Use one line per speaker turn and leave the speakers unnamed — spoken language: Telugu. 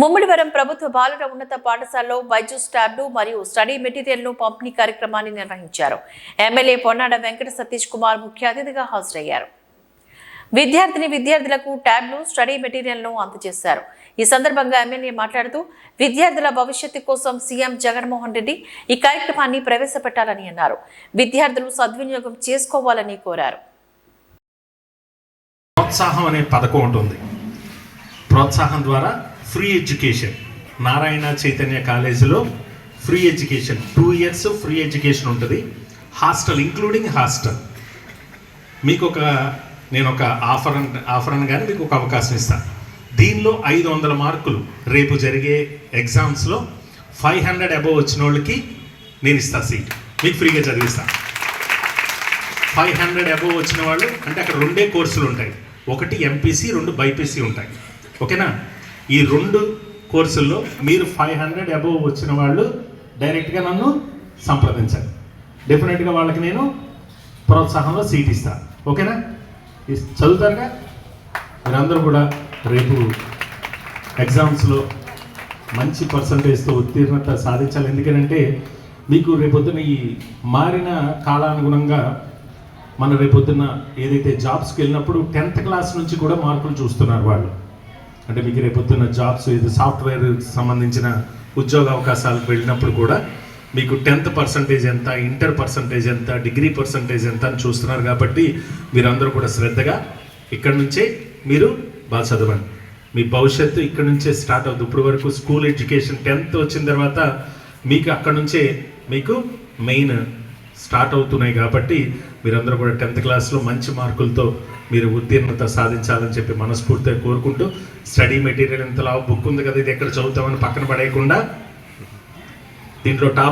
ముమ్మడివరం ప్రభుత్వ బాలుర ఉన్నత పాఠశాలలో బైజూస్ ట్యాబ్లు మరియు స్టడీ మెటీరియల్ను పంపిణీ కార్యక్రమాన్ని నిర్వహించారు. ఎమ్మెల్యే పొన్నాడ వెంకట సతీష్ కుమార్ ముఖ్య అతిథిగా హాజరయ్యారు. విద్యార్థిని విద్యార్థులకు ట్యాబ్లు స్టడీ మెటీరియల్ను అందజేశారు. ఈ సందర్భంగా ఎమ్మెల్యే మాట్లాడుతూ విద్యార్థుల భవిష్యత్తు కోసం సీఎం జగన్మోహన్ రెడ్డి ఈ కార్యక్రమాన్ని ప్రవేశపెట్టాలని అన్నారు. విద్యార్థులు సద్వినియోగం చేసుకోవాలని కోరారు.
ప్రోత్సాహం అనే పథకం ఉంటుంది ప్రోత్సాహం ద్వారా ఫ్రీ ఎడ్యుకేషన్. నారాయణ చైతన్య కాలేజీలో free education. Two years free education ఉంటుంది. Hostel including hostel. మీకు ఒక నేను ఒక ఆఫర్ అన్ ఆఫర్ అని కానీ మీకు ఒక అవకాశం ఇస్తాను దీనిలో ఐదు వందల మార్కులు రేపు జరిగే ఎగ్జామ్స్లో ఫైవ్ హండ్రెడ్ అబవ్ వచ్చిన వాళ్ళకి నేను ఇస్తాను సీట్. మీకు ఫ్రీగా చదివిస్తాను ఫైవ్ హండ్రెడ్ అబవ్ వచ్చిన వాళ్ళు అంటే అక్కడ రెండే కోర్సులు ఉంటాయి ఒకటి ఎంపీసీ రెండు బైపీసీ ఉంటాయి. ఓకేనా? ఈ రెండు కోర్సుల్లో మీరు ఫైవ్ హండ్రెడ్ అబవ్ వచ్చిన వాళ్ళు డైరెక్ట్గా నన్ను సంప్రదించాలి డెఫినెట్గా వాళ్ళకి నేను ప్రోత్సాహంలో సీట్ ఇస్తాను ఓకేనా? చదువుతారుగా? మీరందరూ కూడా రేపు ఎగ్జామ్స్లో మంచి పర్సంటేజ్తో ఉత్తీర్ణత సాధించాలి. ఎందుకంటే మీకు రేపొద్దున ఈ మారిన కాలానుగుణంగా మన రేపొద్దున ఏదైతే జాబ్స్కి వెళ్ళినప్పుడు టెన్త్ క్లాస్ నుంచి కూడా మార్కులు చూస్తున్నారు వాళ్ళు. అంటే మీకు రేపొద్దున్న జాబ్స్ ఏదో సాఫ్ట్వేర్ సంబంధించిన ఉద్యోగ అవకాశాలకు వెళ్ళినప్పుడు కూడా మీకు టెన్త్ పర్సంటేజ్ ఎంత ఇంటర్ పర్సంటేజ్ ఎంత డిగ్రీ పర్సంటేజ్ ఎంత అని చూస్తున్నారు కాబట్టి మీరందరూ కూడా శ్రద్ధగా ఇక్కడ నుంచే మీరు బాగా చదవండి. మీ భవిష్యత్తు ఇక్కడ నుంచే స్టార్ట్ అవుతుంది. ఇప్పుడు వరకు స్కూల్ ఎడ్యుకేషన్ టెన్త్ వచ్చిన తర్వాత మీకు అక్కడ నుంచే మీకు మెయిన్ స్టార్ట్ అవుతున్నాయి కాబట్టి మీరందరూ కూడా టెన్త్ క్లాస్లో మంచి మార్కులతో మీరు ఉత్తీర్ణత సాధించాలని చెప్పి మనస్ఫూర్తిగా కోరుకుంటూ స్టడీ మెటీరియల్ ఇంతలా బుక్ ఉంది కదా ఇది ఎక్కడ చదువుతామని పక్కన పడేయకుండా దీంట్లో టాప్